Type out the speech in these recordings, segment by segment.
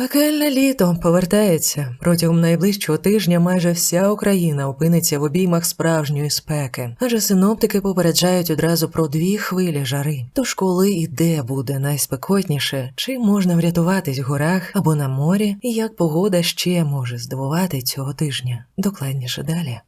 Пекельне літо повертається. Протягом найближчого тижня майже вся Україна опиниться в обіймах справжньої спеки, адже синоптики попереджають одразу про дві хвилі жари. Тож коли і де буде найспекотніше, чим можна врятуватись в горах або на морі, і як погода ще може здивувати цього тижня. Докладніше далі.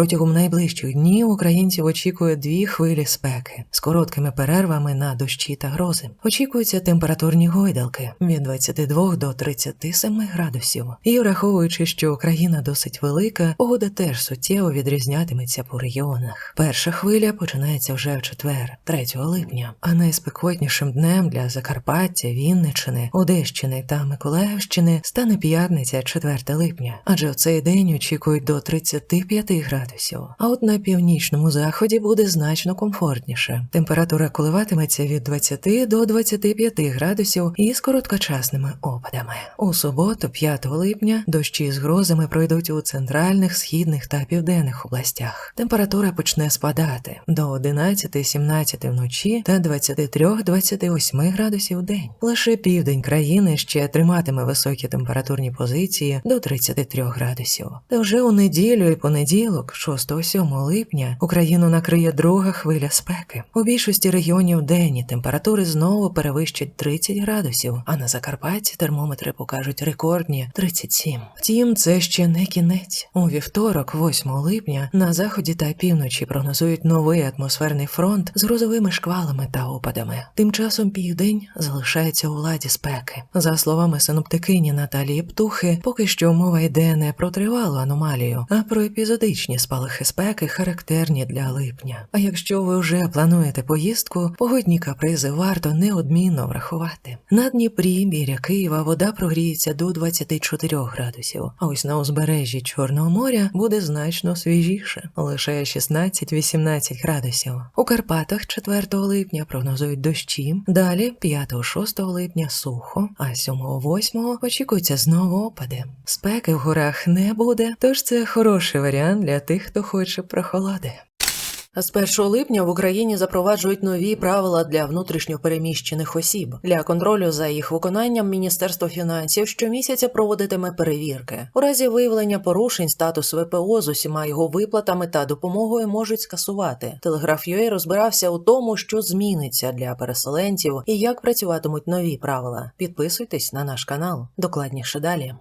Протягом найближчих днів українців очікує дві хвилі спеки з короткими перервами на дощі та грози. Очікуються температурні гойдалки від 22 до 37 градусів. І враховуючи, що Україна досить велика, погода теж суттєво відрізнятиметься по регіонах. Перша хвиля починається вже в четвер, 3 липня, а найспекотнішим днем для Закарпаття, Вінниччини, Одещини та Миколаївщини стане п'ятниця, 4 липня, адже в цей день очікують до 35 градусів. А от на північному заході буде значно комфортніше. Температура коливатиметься від 20 до 25 градусів із короткочасними опадами. У суботу, 5 липня, дощі з грозами пройдуть у центральних, східних та південних областях. Температура почне спадати до 11-17 вночі та 23-28 градусів день. Лише південь країни ще триматиме високі температурні позиції до 33 градусів. Та вже у неділю і понеділок, 6-7 липня, Україну накриє друга хвиля спеки. У більшості регіонів денні температури знову перевищать 30 градусів, а на Закарпатті термометри покажуть рекордні 37. Втім, це ще не кінець. У вівторок, 8 липня, на заході та півночі прогнозують новий атмосферний фронт з грозовими шквалами та опадами. Тим часом південь залишається у владі спеки. За словами синоптикині Наталії Птухи, поки що мова йде не про тривалу аномалію, а про епізодичні спалахи спеки, характерні для липня. А якщо ви вже плануєте поїздку, погодні капризи варто неодмінно врахувати. На Дніпрі біля Києва вода прогріється до 24 градусів, а ось на узбережжі Чорного моря буде значно свіжіше, лише 16-18 градусів. У Карпатах 4 липня прогнозують дощі. Далі 5-6 липня сухо, а 7-8 очікуються знову опади. Спеки в горах не буде, тож це хороший варіант для тих, хто хоче прохолоди. З 1 липня в Україні запроваджують нові правила для внутрішньопереміщених осіб. Для контролю за їх виконанням Міністерство фінансів щомісяця проводитиме перевірки. У разі виявлення порушень статус ВПО з усіма його виплатами та допомогою можуть скасувати. Телеграф UA розбирався у тому, що зміниться для переселенців і як працюватимуть нові правила. Підписуйтесь на наш канал. Докладніше далі.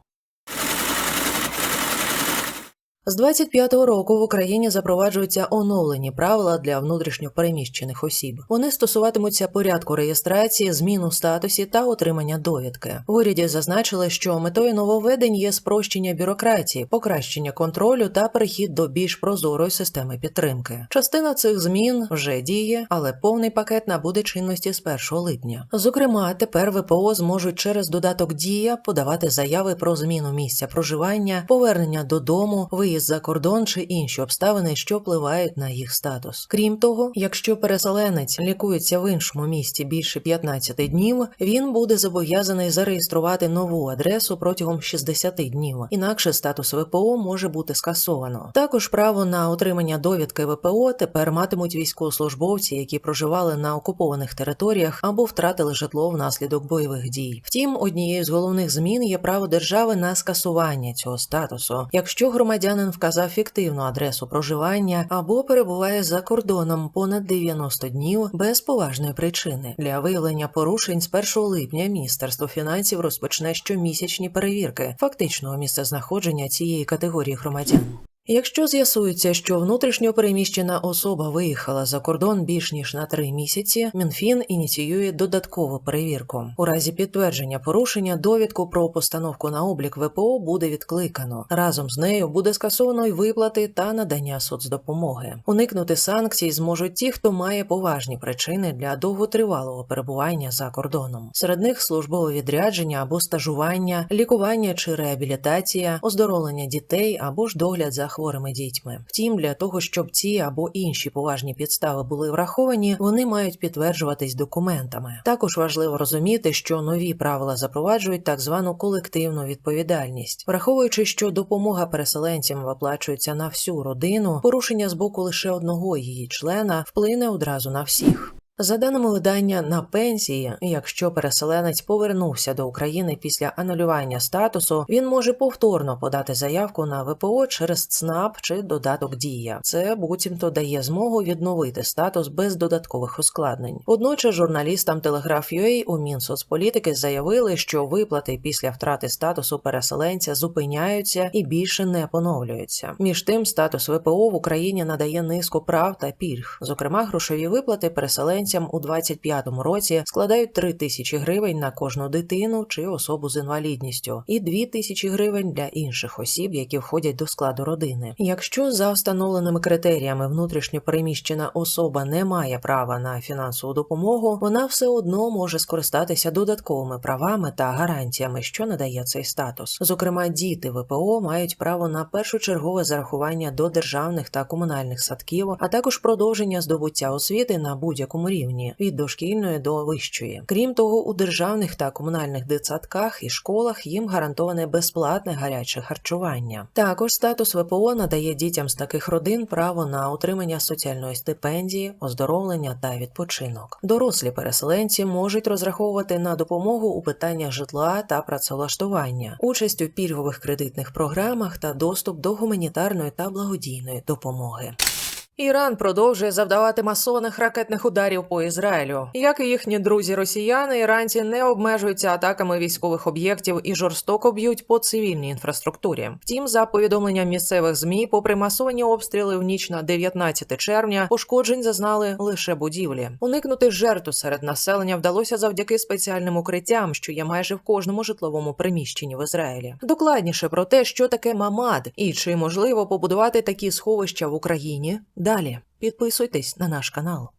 З 25-го року в Україні запроваджуються оновлені правила для внутрішньопереміщених осіб. Вони стосуватимуться порядку реєстрації, змін у статусі та отримання довідки. В уряді зазначили, що метою нововведень є спрощення бюрократії, покращення контролю та перехід до більш прозорої системи підтримки. Частина цих змін вже діє, але повний пакет набуде чинності з 1 липня. Зокрема, тепер ВПО зможуть через додаток Дія подавати заяви про зміну місця проживання, повернення додому, виїзд за кордон чи інші обставини, що впливають на їх статус. Крім того, якщо переселенець лікується в іншому місті більше 15 днів, він буде зобов'язаний зареєструвати нову адресу протягом 60 днів. Інакше статус ВПО може бути скасовано. Також право на отримання довідки ВПО тепер матимуть військовослужбовці, які проживали на окупованих територіях або втратили житло внаслідок бойових дій. Втім, однією з головних змін є право держави на скасування цього статусу, якщо громадянин вказав фіктивну адресу проживання або перебуває за кордоном понад 90 днів без поважної причини. Для виявлення порушень з 1 липня Міністерство фінансів розпочне щомісячні перевірки фактичного місцезнаходження цієї категорії громадян. Якщо з'ясується, що внутрішньо переміщена особа виїхала за кордон більш ніж на три місяці, МінФін ініціює додаткову перевірку. У разі підтвердження порушення довідку про постановку на облік ВПО буде відкликано. Разом з нею буде скасовано й виплати та надання соцдопомоги. Уникнути санкцій зможуть ті, хто має поважні причини для довготривалого перебування за кордоном. Серед них службове відрядження або стажування, лікування чи реабілітація, оздоровлення дітей або ж догляд за хворими дітьми. Втім, для того, щоб ці або інші поважні підстави були враховані, вони мають підтверджуватись документами. Також важливо розуміти, що нові правила запроваджують так звану колективну відповідальність, враховуючи, що допомога переселенцям виплачується на всю родину, порушення з боку лише одного її члена вплине одразу на всіх. За даними видання на пенсії, якщо переселенець повернувся до України після анулювання статусу, він може повторно подати заявку на ВПО через ЦНАП чи додаток Дія. Це буцімто дає змогу відновити статус без додаткових ускладнень. Водночас журналістам Телеграф.UA у Мінсоцполітики заявили, що виплати після втрати статусу переселенця зупиняються і більше не поновлюються. Між тим, статус ВПО в Україні надає низку прав та пільг. Зокрема, грошові виплати переселенцям у 2025 році складають 3 тисячі гривень на кожну дитину чи особу з інвалідністю, і 2 тисячі гривень для інших осіб, які входять до складу родини. Якщо за встановленими критеріями внутрішньо переміщена особа не має права на фінансову допомогу, вона все одно може скористатися додатковими правами та гарантіями, що надає цей статус. Зокрема, діти ВПО мають право на першочергове зарахування до державних та комунальних садків, а також продовження здобуття освіти на будь-якому рівні від дошкільної до вищої. Крім того, у державних та комунальних дитсадках і школах їм гарантоване безплатне гаряче харчування. Також статус ВПО надає дітям з таких родин право на отримання соціальної стипендії, оздоровлення та відпочинок. Дорослі переселенці можуть розраховувати на допомогу у питаннях житла та працевлаштування, участь у пільгових кредитних програмах та доступ до гуманітарної та благодійної допомоги. Іран продовжує завдавати масованих ракетних ударів по Ізраїлю. Як і їхні друзі росіяни, іранці не обмежуються атаками військових об'єктів і жорстоко б'ють по цивільній інфраструктурі. Втім, за повідомленням місцевих змі, попри масовані обстріли в ніч на 19 червня, пошкоджень зазнали лише будівлі. Уникнути жертв серед населення вдалося завдяки спеціальним укриттям, що є майже в кожному житловому приміщенні в Ізраїлі. Докладніше про те, що таке мамад і чи можливо побудувати такі сховища в Україні. Далі підписуйтесь на наш канал.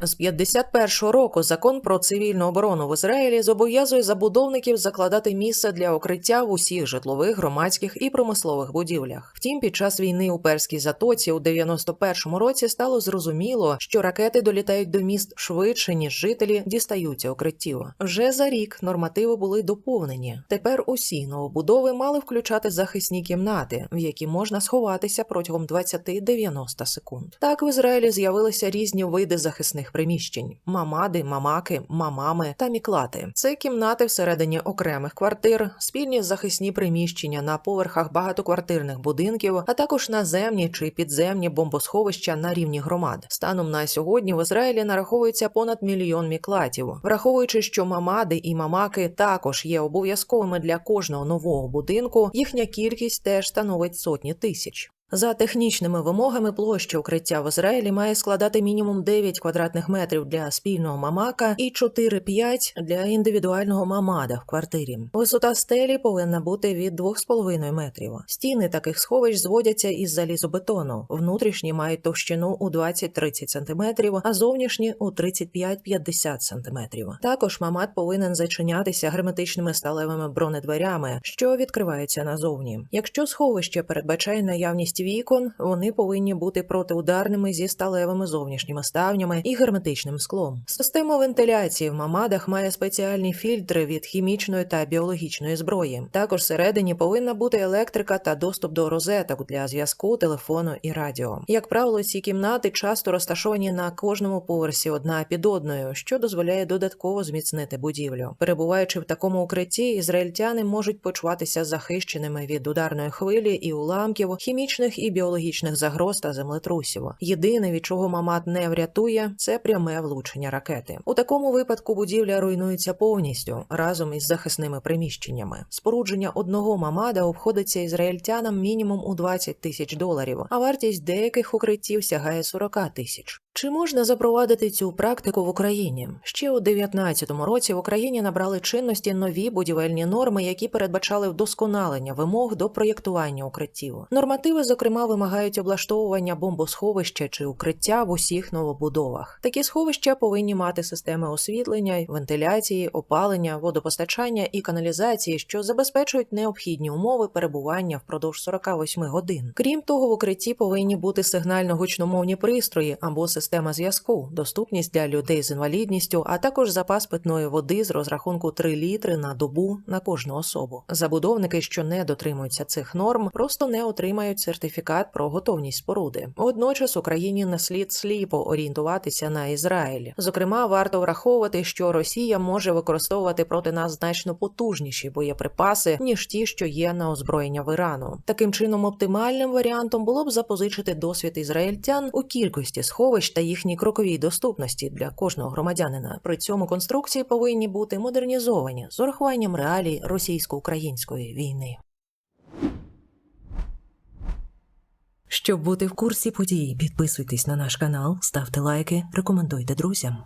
З 51-го року закон про цивільну оборону в Ізраїлі зобов'язує забудовників закладати місце для укриття в усіх житлових, громадських і промислових будівлях. Втім, під час війни у перській затоці у 91-му році стало зрозуміло, що ракети долітають до міст швидше ніж жителі дістаються укриттів. Вже за рік нормативи були доповнені. Тепер усі новобудови мали включати захисні кімнати, в які можна сховатися протягом 20-90 секунд. Так в Ізраїлі з'явилися різні види захисних приміщень: мамади, мамаки, мамами та міклати. Це кімнати всередині окремих квартир, спільні захисні приміщення на поверхах багатоквартирних будинків, а також наземні чи підземні бомбосховища на рівні громад. Станом на сьогодні в Ізраїлі нараховується понад мільйон міклатів, враховуючи, що мамади і мамаки також є обов'язковими для кожного нового будинку. Їхня кількість теж становить сотні тисяч. За технічними вимогами площа укриття в Ізраїлі має складати мінімум 9 квадратних метрів для спільного мамака і 4-5 для індивідуального мамада в квартирі. Висота стелі повинна бути від 2,5 метрів. Стіни таких сховищ зводяться із залізобетону. Внутрішні мають товщину у 20-30 см, а зовнішні у 35-50 см. Також мамад повинен зачинятися герметичними сталевими бронедверями, що відкриваються назовні. Якщо сховище передбачає наявність вікон, вони повинні бути протиударними зі сталевими зовнішніми ставнями і герметичним склом. Система вентиляції в мамадах має спеціальні фільтри від хімічної та біологічної зброї. Також всередині повинна бути електрика та доступ до розеток для зв'язку, телефону і радіо. Як правило, ці кімнати часто розташовані на кожному поверсі одна під одною, що дозволяє додатково зміцнити будівлю. Перебуваючи в такому укритті, ізраїльтяни можуть почуватися захищеними від ударної хвилі і уламків, хімічних і біологічних загроз та землетрусів. Єдине, від чого мамат не врятує, це пряме влучення ракети. У такому випадку будівля руйнується повністю разом із захисними приміщеннями. Спорудження одного мамада обходиться ізраїльтянам мінімум у 20 тисяч доларів, а вартість деяких укриттів сягає 40 тисяч. Чи можна запровадити цю практику в Україні? Ще у 2019 році в Україні набрали чинності нові будівельні норми, які передбачали вдосконалення вимог до проєктування укриттів. Нормативи, зокрема, вимагають облаштовування бомбосховища чи укриття в усіх новобудовах. Такі сховища повинні мати системи освітлення, вентиляції, опалення, водопостачання і каналізації, що забезпечують необхідні умови перебування впродовж 48 годин. Крім того, в укритті повинні бути сигнально-гучномовні пристрої або системи система зв'язку, доступність для людей з інвалідністю, а також запас питної води з розрахунку 3 літри на добу на кожну особу. Забудовники, що не дотримуються цих норм, просто не отримають сертифікат про готовність споруди. Водночас Україні не слід сліпо орієнтуватися на Ізраїль. Зокрема, варто враховувати, що Росія може використовувати проти нас значно потужніші боєприпаси ніж ті, що є на озброєння в Ірану. Таким чином, оптимальним варіантом було б запозичити досвід ізраїльтян у кількості сховищ та їхній кроковій доступності для кожного громадянина. При цьому конструкції повинні бути модернізовані з урахуванням реалій російсько-української війни. Щоб бути в курсі подій, підписуйтесь на наш канал, ставте лайки, рекомендуйте друзям.